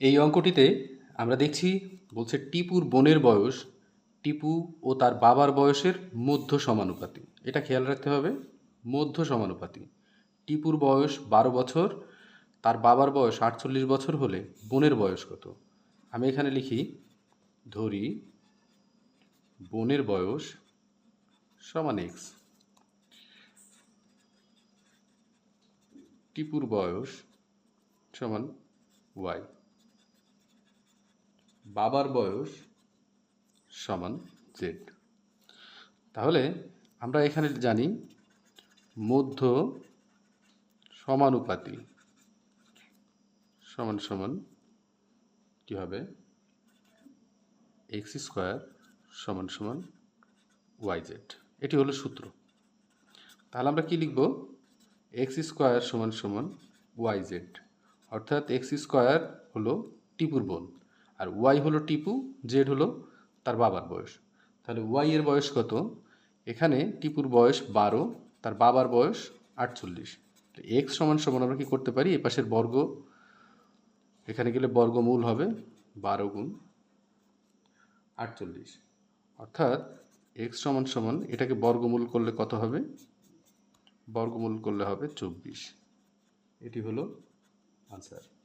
এই অঙ্কটিতে আমরা দেখছি, বলছে টিপুর বোনের বয়স, টিপু ও তার বাবার বয়সের মধ্য সমানুপাতি এটা খেয়াল রাখতে হবে, মধ্য সমানুপাতি টিপুর বয়স বারো বছর, তার বাবার বয়স আটচল্লিশ বছর হলে বোনের বয়স কত? আমি এখানে লিখি, ধরি, বোনের বয়স সমান এক্স টিপুর বয়স সমান ওয়াই বাবার বয়স সমান জেড। তাহলে আমরা এখানে জানি মধ্য সমানুপাতি সমান সমান কী হবে? এক্স স্কোয়ার সমান সমান ওয়াই জেড। এটি হলো সূত্র। তাহলে আমরা কি লিখব? এক্স স্কোয়ার সমান সমান ওয়াই জেড। অর্থাৎ এক্স স্কোয়ার হলো টিপুর বোন আর ওয়াই হলো টিপু, জেড হলো তার বাবার বয়স। তাহলে ওয়াই এর বয়স কত? এখানে টিপুর বয়স বারো, তার বাবার বয়স আটচল্লিশ। এক্স সমান সমান আমরা কি করতে পারি? এ পাশের বর্গ, এখানে গেলে বর্গমূল হবে বারো গুণ আটচল্লিশ। অর্থাৎ এক্স সমান সমান, এটাকে বর্গমূল করলে কত হবে? বর্গমূল করলে হবে চব্বিশ। এটি হলো আনসার